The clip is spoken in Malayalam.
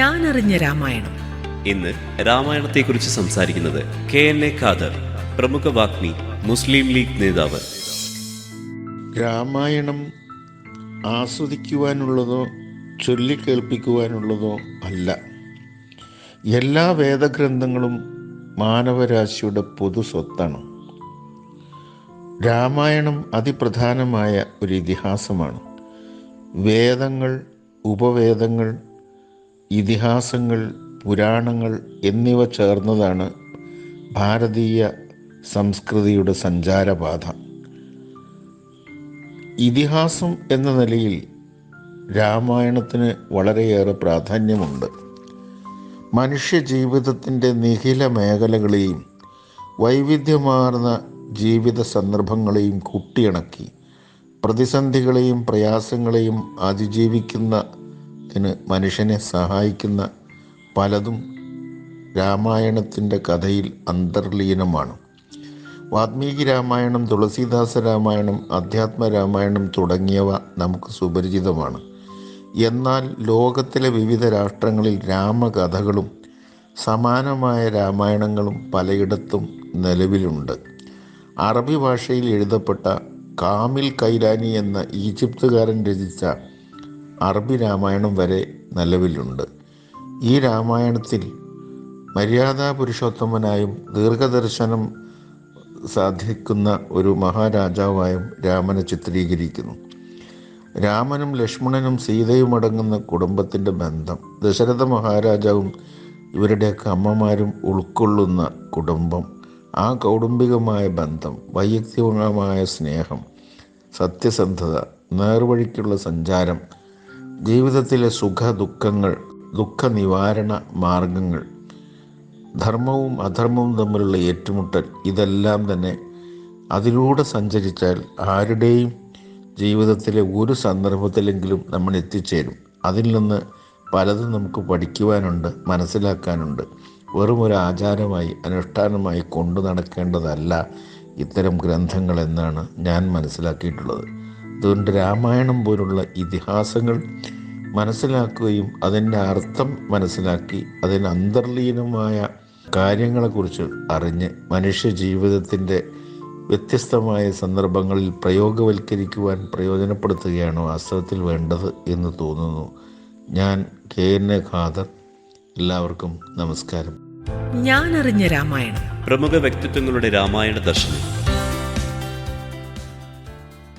ഞാൻ അറിഞ്ഞ രാമായണം. ഇന്ന് രാമായണത്തെക്കുറിച്ച് സംസാരിക്കുന്നത് കെ എൻ എ ഖാദർ പ്രമുഖ വാഗ്മി മുസ്ലിം ലീഗ് നേതാവ്. രാമായണം ആസ്വദിക്കുവാനുള്ളതോ ചൊല്ലിക്കേൾപ്പിക്കുവാനുള്ളതോ അല്ല. എല്ലാ വേദഗ്രന്ഥങ്ങളും മാനവരാശിയുടെ പൊതു സ്വത്താണ്. രാമായണം അതിപ്രധാനമായ ഒരു ഇതിഹാസമാണ്. വേദങ്ങൾ ഉപവേദങ്ങൾ ഇതിഹാസങ്ങൾ പുരാണങ്ങൾ എന്നിവ ചേർന്നതാണ് ഭാരതീയ സംസ്കൃതിയുടെ സഞ്ചാരപാത. ഇതിഹാസം എന്ന നിലയിൽ രാമായണത്തിന് വളരെയേറെ പ്രാധാന്യമുണ്ട്. മനുഷ്യ ജീവിതത്തിന്റെ നിഖില മേഖലകളെയും വൈവിധ്യമാർന്ന ജീവിത സന്ദർഭങ്ങളെയും കൂട്ടിയിണക്കി പ്രതിസന്ധികളെയും പ്രയാസങ്ങളെയും അതിജീവിക്കുന്നതിന് മനുഷ്യനെ സഹായിക്കുന്ന പലതും രാമായണത്തിന്റെ കഥയിൽ അന്തർലീനമാണ്. വാത്മീകി രാമായണം തുളസീദാസ രാമായണം അധ്യാത്മ രാമായണം തുടങ്ങിയവ നമുക്ക് സുപരിചിതമാണ്. എന്നാൽ ലോകത്തിലെ വിവിധ രാഷ്ട്രങ്ങളിൽ രാമകഥകളും സമാനമായ രാമായണങ്ങളും പലയിടത്തും നിലവിലുണ്ട്. അറബി ഭാഷയിൽ എഴുതപ്പെട്ട കാമിൽ കൈലാനി എന്ന ഈജിപ്തുകാരൻ രചിച്ച അറബി രാമായണം വരെ നിലവിലുണ്ട്. ഈ രാമായണത്തിൽ മര്യാദാ പുരുഷോത്തമനായും ദീർഘദർശനം സാധിക്കുന്ന ഒരു മഹാരാജാവായും രാമനെ ചിത്രീകരിക്കുന്നു. രാമനും ലക്ഷ്മണനും സീതയും അടങ്ങുന്ന കുടുംബത്തിന്റെ ബന്ധം ദശരഥ മഹാരാജാവും ഇവരുടെയൊക്കെ അമ്മമാരും ഉൾക്കൊള്ളുന്ന കുടുംബം ആ കൗടുംബികമായ ബന്ധം വൈയക്തികമായ സ്നേഹം സത്യസന്ധത നേർവഴിക്കുള്ള സഞ്ചാരം ജീവിതത്തിലെ സുഖ ദുഃഖങ്ങൾ ദുഃഖ നിവാരണ മാർഗങ്ങൾ ധർമ്മവും അധർമ്മവും തമ്മിലുള്ള ഏറ്റുമുട്ടൽ ഇതെല്ലാം തന്നെ അതിലൂടെ സഞ്ചരിച്ചാൽ ആരുടെയും ജീവിതത്തിലെ ഒരു സന്ദർഭത്തിലെങ്കിലും നമ്മൾ എത്തിച്ചേരും. അതിൽ നിന്ന് പലതും നമുക്ക് പഠിക്കുവാനുണ്ട് മനസ്സിലാക്കാനുണ്ട്. വെറും ഒരു ആചാരമായി അനുഷ്ഠാനമായി കൊണ്ടു നടക്കേണ്ടതല്ല ഇത്തരം ഗ്രന്ഥങ്ങൾ എന്നാണ് ഞാൻ മനസ്സിലാക്കിയിട്ടുള്ളത്. അതുകൊണ്ട് രാമായണം പോലുള്ള ഇതിഹാസങ്ങൾ മനസ്സിലാക്കുകയും അതിന്റെ അർത്ഥം മനസ്സിലാക്കി അതിന് അന്തർലീനമായ കാര്യങ്ങളെക്കുറിച്ച് അറിഞ്ഞ് മനുഷ്യ ജീവിതത്തിന്റെ വ്യത്യസ്തമായ സന്ദർഭങ്ങളിൽ പ്രയോഗവൽക്കരിക്കുവാൻ പ്രയോജനപ്പെടുത്തുകയാണ് വാസ്തവത്തിൽ വേണ്ടത് എന്ന് തോന്നുന്നു. ഞാൻ കെ എൻ എ ഖാദർ. എല്ലാവർക്കും നമസ്കാരം. ഞാൻ അറിഞ്ഞ രാമായണം. പ്രമുഖ വ്യക്തിത്വങ്ങളുടെ രാമായണ ദർശനം.